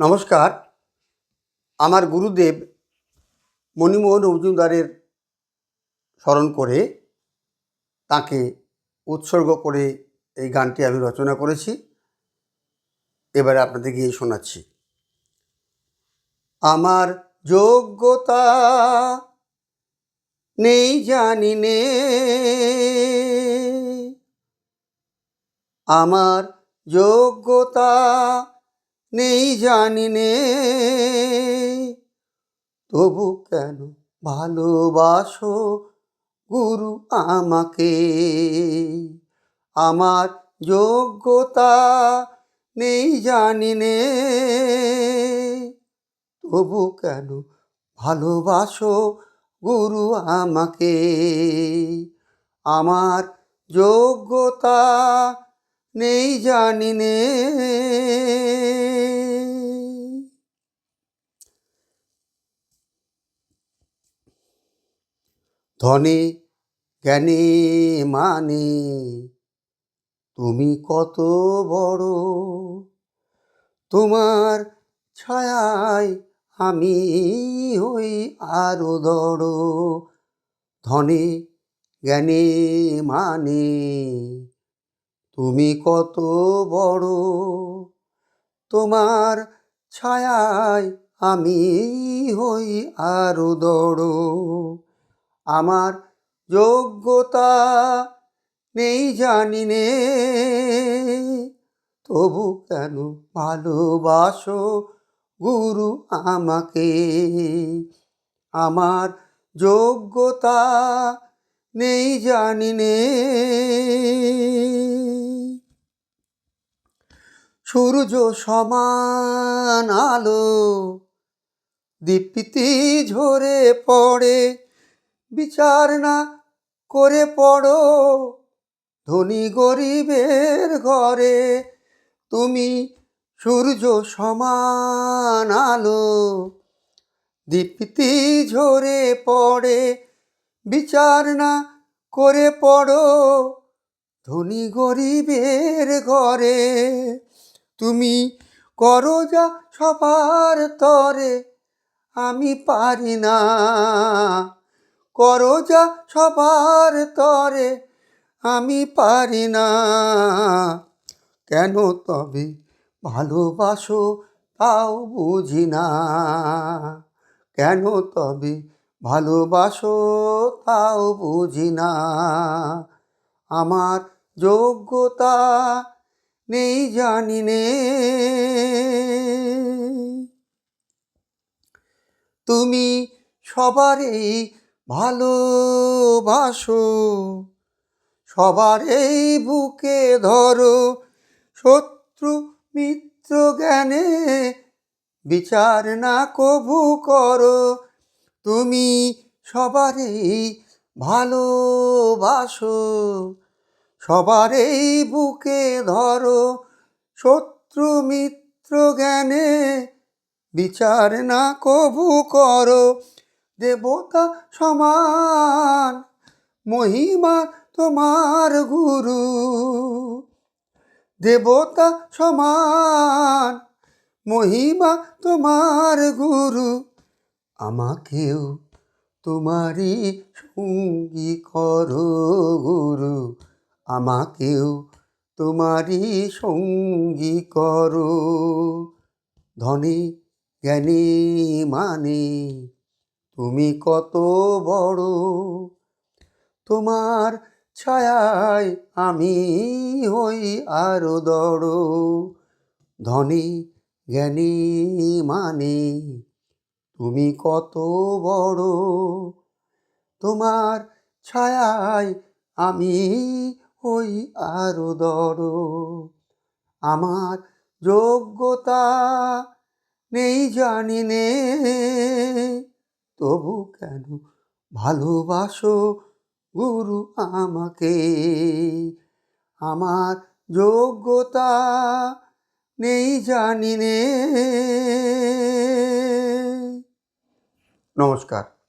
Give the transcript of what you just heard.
নমস্কার। আমার গুরুদেব মণিমোহন মজুমদারের স্মরণ করে তাকে উৎসর্গ করে এই গানটি আমি রচনা করেছি। এবারে আপনাদের গিয়ে শোনাচ্ছি। আমার যোগ্যতা নেই জানি নে। আমার যোগ্যতা নেই জানি নে। তবু কেন ভালোবাসো গুরু আমাকে? আমার যোগ্যতা নেই জানি নে। তবু কেন ভালোবাসো গুরু আমাকে? আমার যোগ্যতা নেই জানি নে। ধনে, জ্ঞানে মানে তুমি কত বড়? তোমার ছায়ায় আমি হই আরও দড়। ধনে, জ্ঞানে মানে তুমি কত বড়, তোমার ছায়ায় আমি হই আরও দড়। আমার যোগ্যতা নেই জানি নে তবু কেন ভালোবাসো গুরু আমাকে? আমার যোগ্যতা নেই জানি নে সূর্য সমান আলো, দীপ্তি ঝরে পড়ে, বিচার না করে পড়ো, ধনী গরিবের ঘরে, তুমি সূর্য সমান আলো, দীপ্তি ঝরে পড়ে, বিচার না করে পড়ো, ধনী গরিবের ঘরে। তুমি করো যা সবার তরে, আমি পারি না। করো যা সবার তরে, আমি পারি না। কেন তবে ভালোবাসো তাও বুঝি না। কেন তবে ভালোবাসো তাও বুঝি না। আমার যোগ্যতা নেই জানি নে। তুমি সবারই ভালোবাসো সবার এই বুকে ধরো শত্রু মিত্র জ্ঞানে। বিচার না কভু করো, তুমি সবারই ভালোবাসো। সবার এই বুকে ধরো শত্রু মিত্র জ্ঞানে। বিচার না কভু করো দেবতা সমান, মহিমা তোমার গুরু। দেবতা সমান, মহিমা তোমার গুরু। আমাকেও তোমারই সঙ্গী করো গুরু। আমাকেও তোমারই সঙ্গী করো। ধনে, জ্ঞানী মানে তুমি কত বড়। তোমার ছায়ায় আমি হই আরও দড়। ধনী, জ্ঞানী মানে তুমি কত বড়। তোমার ছায়ায় আমি হই আরও দড় আমার যোগ্যতা নেই জানি নে তবু কেন ভালোবাসো গুরু আমাকে? আমার যোগ্যতা নেই জানি নে নমস্কার।